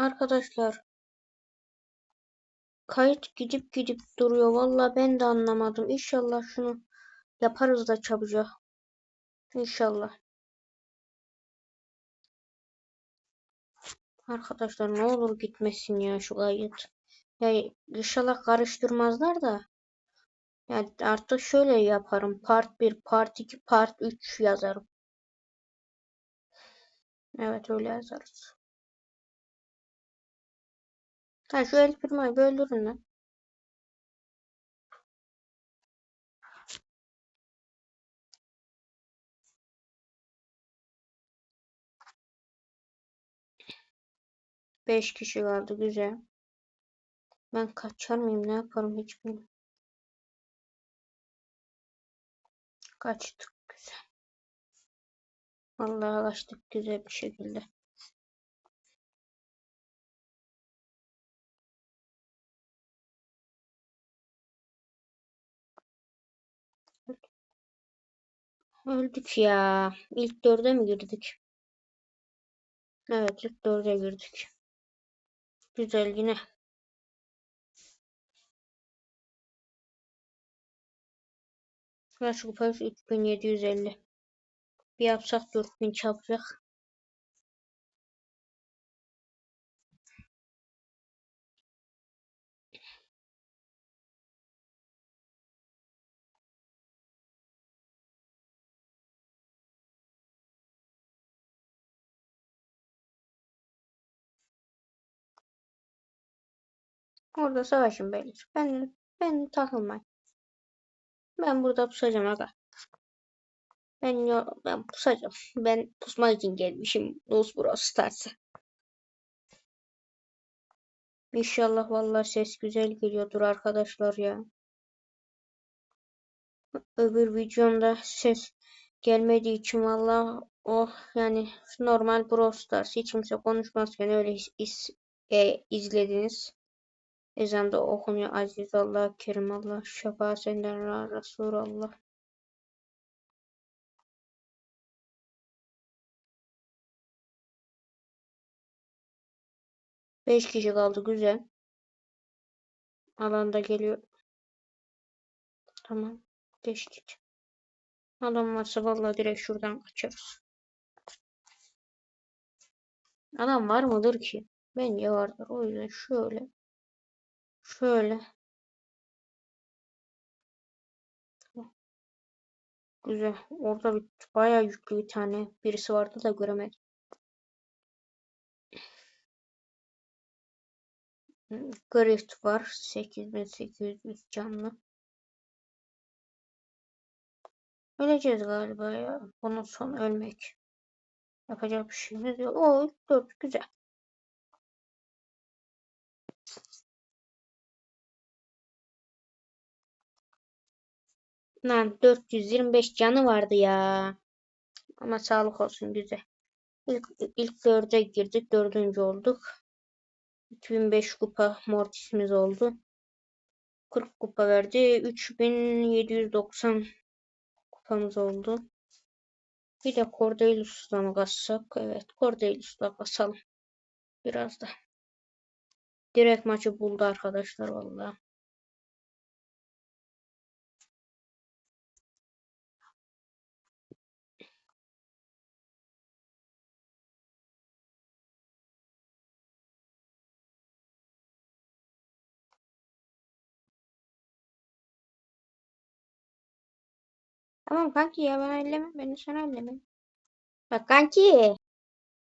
Arkadaşlar kayıt gidip gidip duruyor. Vallahi ben de anlamadım. İnşallah şunu yaparız da çabucak. İnşallah. Arkadaşlar ne olur gitmesin ya şu kayıt. Ya inşallah karıştırmazlar da. Yani artık şöyle yaparım. Part 1, Part 2, Part 3 yazarım. Evet öyle yazarız. Ha şu el firmayı bir öldürün lan. Beş kişi kaldı güzel. Ben kaçar mıyım ne yaparım hiç bilmiyorum. Kaçtık güzel. Vallahi kaçtık güzel bir şekilde. Öldük ya. İlk dörde mi girdik? Evet ilk dörde girdik. Güzel yine. Kaç kupayız? 3750. Bir yapsak 4000 çarpacak. Orada savaşın beyler. Ben ben takılmayın. Ben burada pusacağım aga. Ben yo ben pusacağım. Ben pusmak için gelmişim. Rus Bros Stars'a. İnşallah vallahi ses güzel geliyordur arkadaşlar ya. Öbür videomda ses gelmediği için vallahi oh yani normal Brawl Stars hiç kimse konuşmazken öyle iz, e, izlediniz. Ezanda okunuyor Aziz Allah, Kerim Allah, şefa senden ra Resulallah. Beş kişi kaldı güzel. Alanda geliyor. Tamam. Geçtik. Adam varsa vallahi direkt şuradan kaçarız. Adam var mıdır ki? Bence vardır. O yüzden şöyle. Şöyle. Güzel. Orada bir bayağı yüklü bir tane birisi vardı da göremedim. Grift var. 8800 canlı. Öleceğiz galiba ya. Bunun son ölmek. Yapacak bir şeyimiz yok. O 4 güzel. Lan 425 canı vardı ya. Ama sağlık olsun güzel. İlk, ilk dörde girdik. Dördüncü olduk. 2005 kupa mortisimiz oldu. 40 kupa verdi. 3790 kupamız oldu. Bir de Cordelius'la mı kassak? Evet Cordelius'la basalım. Biraz da. Direkt maçı buldu arkadaşlar vallahi. Tamam kanki ya ben elleme beni sen elleme. Bak kanki.